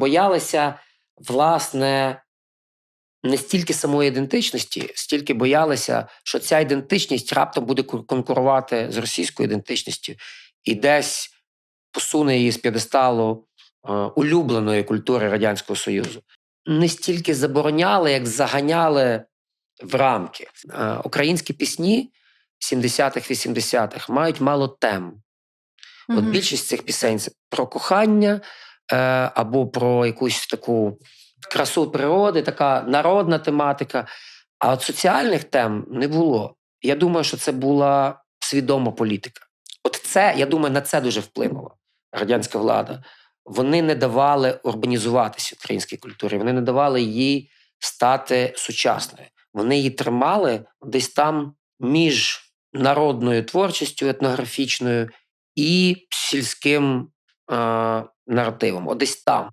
боялися, власне, не стільки самої ідентичності, стільки боялися, що ця ідентичність раптом буде конкурувати з російською ідентичністю і десь посуне її з п'єдесталу е, улюбленої культури Радянського Союзу. Не стільки забороняли, як заганяли в рамки. Е, Українські пісні 70-х, 80-х мають мало тем. От більшість цих пісень це про кохання або про якусь таку красу природи, така народна тематика. А от соціальних тем не було. Я думаю, що це була свідома політика. От це, я думаю, на це дуже вплинула радянська влада. Вони не давали урбанізуватися українській культурі, вони не давали їй стати сучасною. Вони її тримали десь там між народною творчістю етнографічною і сільським е, наративом. От десь там.